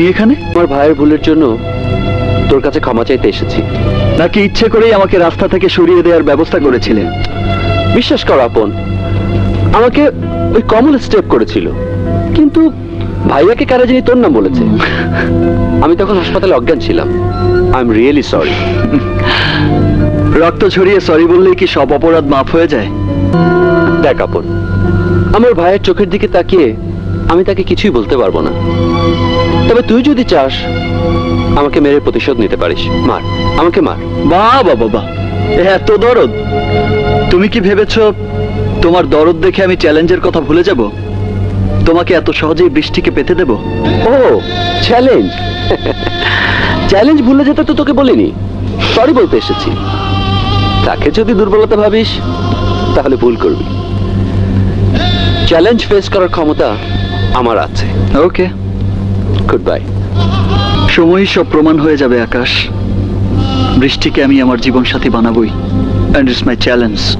তুমি এখানে? আমার ভাইয়ের ভুলের জন্য তোর কাছে ক্ষমা চাইতে এসেছি। নাকি ইচ্ছে করেই আমাকে রাস্তা থেকে সরিয়ে দেওয়ার ব্যবস্থা করেছিলে? বিশ্বাস কর আপন আমাকে ওই কমল স্টেপ করেছিল। কিন্তু ভাইয়াকে কারা জানি তোর নাম বলেছে? আমি তখন হাসপাতালে অজ্ঞান ছিলাম। আই এম রিয়েলি সরি রক্ত ছড়িয়ে সরি বললেই কি সব অপরাধ মাফ হয়ে যায়? দেখ আপন আমার ভাইয়ের চোখের দিকে তাকিয়ে আমি তাকে কিছুই বলতে পারব না। তবে তুই যদি চাস আমাকে মেরে প্রতিশোধ নিতে পারিস। মার আমাকে মার। বাহ বাবা বাহ এত দরদ। তুমি কি ভেবেছো তোমার দরদ দেখে আমি চ্যালেঞ্জের কথা ভুলে যাব? তোমাকে এত সহজেই বৃষ্টিকে পেতে দেব? ও চ্যালেঞ্জ। চ্যালেঞ্জ ভুলে যেতে তো তোকে বলিনি। সরি বলতে এসেছি। তাকে যদি দুর্বলতা ভাবিস তাহলে ভুল করবি। চ্যালেঞ্জ ফেস করার ক্ষমতা আমার আছে। Okay goodbye. সময়ই সব প্রমাণ হয়ে যাবে, আকাশ। বৃষ্টিকে আমি আমার জীবন সাথী বানাবই। And it's my challenge